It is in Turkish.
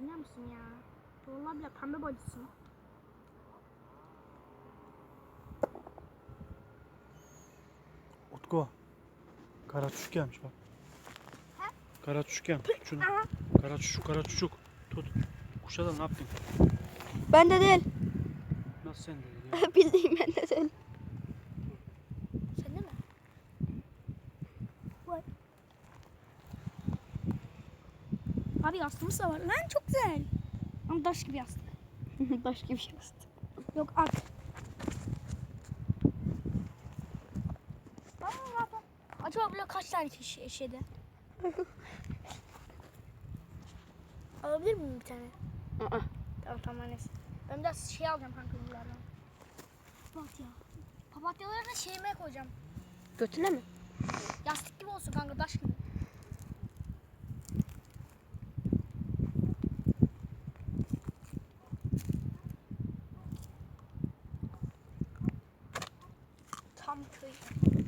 Dinler misin ya? Vallahi bile pembe boyası. Utku. Kara çocuk gelmiş bak. Ha? Kara çocuk gelmiş. Şunu. Kara çocuk, kara çocuk. Tut. Kuşa da ne yaptın? Ben de değil. Nasıl sen dedin ya? Bildiğim ben de değil. Sen de mi? Vay. Abi yastığımız da var. Lan çok güzel. Ama taş gibi yastık. Başka bir şey yok. Bak. Acaba böyle kaç tane şey, şeyde? Alabilir miyim bir tane? Aa, Tamam tamam neyse. Ben biraz şey alacağım kanka bunlardan. Papatya. Papatyaları da şeyime koyacağım. götüne mi? Yastık gibi olsun kanka taş gibi. palm tree.